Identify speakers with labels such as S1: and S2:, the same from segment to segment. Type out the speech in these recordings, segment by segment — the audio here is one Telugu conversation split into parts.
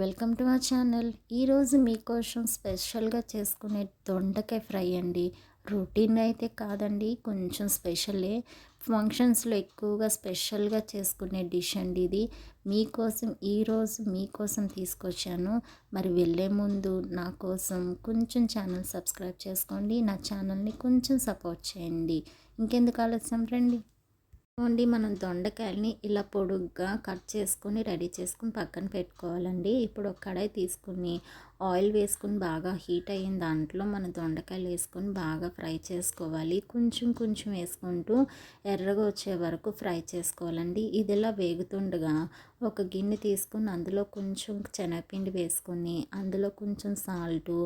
S1: Welcome to our channel. ఈరోజు మీకోసం స్పెషల్గా చేసుకునే దొండకాయ ఫ్రై అండి. రొటీన్ అయితే కాదండి కొంచెం స్పెషలే. ఫంక్షన్స్లో ఎక్కువగా స్పెషల్గా చేసుకునే డిష్ అండి ఇది. మీకోసం ఈరోజు మీకోసం తీసుకొచ్చాను. మరి వెళ్ళే ముందు నా కోసం కొంచెం ఛానల్ సబ్స్క్రైబ్ చేసుకోండి. నా ఛానల్ని కొంచెం సపోర్ట్ చేయండి. ఇంకెందుకు ఆలస్యం రండి. ఓన్లీ మనం దొండకాయలని ఇలా పొడుగ్గా కట్ చేసుకొని రెడీ చేసుకుని పక్కన పెట్టుకోవాలండి. ఇప్పుడు ఒక కడాయి తీసుకుని ఆయిల్ వేసుకుని బాగా హీట్ అయిన దాంట్లో మన దొండకాయలు వేసుకొని బాగా ఫ్రై చేసుకోవాలి. కొంచెం కొంచెం వేసుకుంటూ ఎర్రగా వచ్చే వరకు ఫ్రై చేసుకోవాలండి. ఇది ఇలా వేగుతుండగా ఒక గిన్నె తీసుకుని అందులో కొంచెం శనగపిండి వేసుకొని అందులో కొంచెం సాల్టు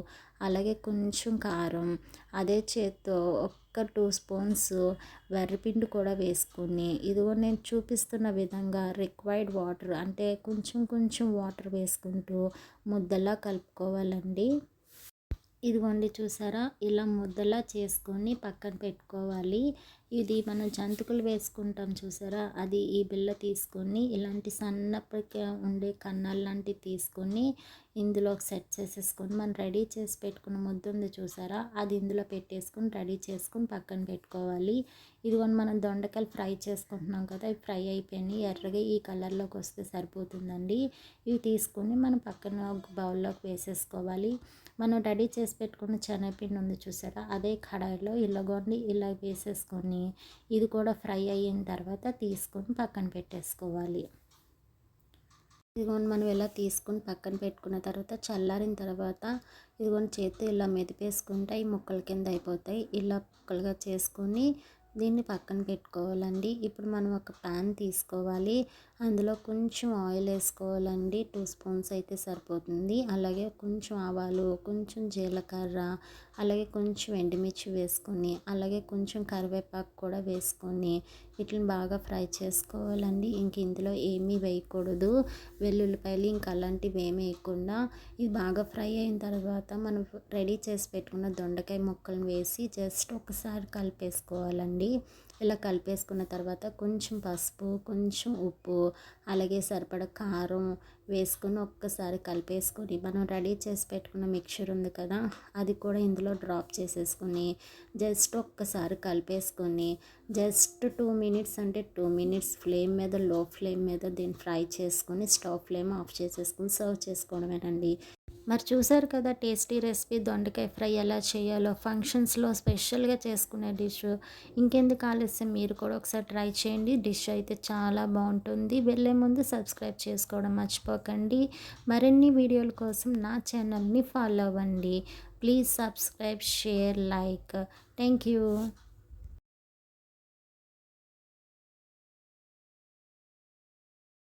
S1: అలాగే కొంచెం కారం అదే చేత్తో ఒక్క టూ స్పూన్స్ వెర్రపిండి కూడా వేసుకుని ఇదిగో నేను చూపిస్తున్న విధంగా రిక్వైర్డ్ వాటర్ అంటే కొంచెం కొంచెం వాటర్ వేసుకుంటూ ముద్దలా కలుపుకొని కలుపుకోవాలండి ఇదిగోండి చూసారా? ఇలా ముద్దలా చేసుకొని పక్కన పెట్టుకోవాలి. ఇది మనం జంతుకులు వేసుకుంటాం చూసారా? అది ఈ బిల్ల తీసుకొని ఇలాంటి సన్నప్పటికి ఉండే కన్నాలు లాంటివి తీసుకొని ఇందులో సెట్ చేసేసుకొని మనం రెడీ చేసి పెట్టుకున్న ముద్ద ఉంది చూసారా? అది ఇందులో పెట్టేసుకొని రెడీ చేసుకుని పక్కన పెట్టుకోవాలి. ఇదిగోండి మనం దొండకాయలు ఫ్రై చేసుకుంటున్నాం కదా ఇవి ఫ్రై అయిపోయినాయి. ఎర్రగా ఈ కలర్లోకి వస్తే సరిపోతుందండి. ఇవి తీసుకొని మనం పక్కన ఒక బౌల్లోకి వేసేసుకోవాలి. మనం రెడీ చేసి పెట్టుకున్న శనగపిండి ఉంది చూసారా? అదే కడాయిలో ఇలాగోండి ఇలా వేసేసుకొని ఇది కూడా ఫ్రై అయిన తర్వాత తీసుకొని పక్కన పెట్టేసుకోవాలి. ఇదిగోండి మనం ఇలా తీసుకుని పక్కన పెట్టుకున్న తర్వాత చల్లారిన తర్వాత ఇదిగోండి చేతి ఇలా మెదిపేసుకుంటే ఈ ముక్కల కింద అయిపోతాయి. ఇలా ముక్కలుగా చేసుకొని దీన్ని పక్కన పెట్టుకోవాలండి. ఇప్పుడు మనం ఒక ప్యాన్ తీసుకోవాలి. అందులో కొంచెం ఆయిల్ వేసుకోవాలండి. టూ స్పూన్స్ అయితే సరిపోతుంది. అలాగే కొంచెం ఆవాలు కొంచెం జీలకర్ర అలాగే కొంచెం ఎండుమిర్చి వేసుకొని అలాగే కొంచెం కరివేపాకు కూడా వేసుకొని వీటిని బాగా ఫ్రై చేసుకోవాలండి. ఇంక ఇందులో ఏమీ వేయకూడదు. వెల్లుల్లిపాయలు ఇంకా అలాంటివి ఏమీ వేయకుండా ఇది బాగా ఫ్రై అయిన తర్వాత మనం రెడీ చేసి పెట్టుకున్న దొండకాయ ముక్కలను వేసి జస్ట్ ఒకసారి కలిపేసుకోవాలండి. ఇలా కలిపేసుకున్న తర్వాత కొంచెం పసుపు కొంచెం ఉప్పు అలాగే సరిపడ కారం వేసుకొని ఒక్కసారి కలిపేసుకొని మనం రెడీ చేసి పెట్టుకున్న మిక్చర్ ఉంది కదా అది కూడా ఇందులో డ్రాప్ చేసేసుకొని జస్ట్ ఒక్కసారి కలిపేసుకొని జస్ట్ టూ మినిట్స్ అంటే టూ మినిట్స్ ఫ్లేమ్ మీద లో ఫ్లేమ్ మీద దీన్ని ఫ్రై చేసుకొని స్టవ్ ఫ్లేమ్ ఆఫ్ చేసేసుకొని సర్వ్ చేసుకోవడమేనండి. మరి చూసారు కదా టేస్టీ రెసిపీ దొండకాయ ఫ్రై ఎలా చేయాలో? ఫంక్షన్స్లో స్పెషల్గా చేసుకునే డిష్. ఇంకెందుకు ఆలస్యం? మీరు కూడా ఒకసారి ట్రై చేయండి. డిష్ అయితే చాలా బాగుంటుంది. వెళ్ళే ముందు సబ్స్క్రైబ్ చేసుకోవడం మర్చిపోకండి. మరిన్ని వీడియోల కోసం నా ఛానల్ని ఫాలో అవ్వండి. Please subscribe share like. Thank you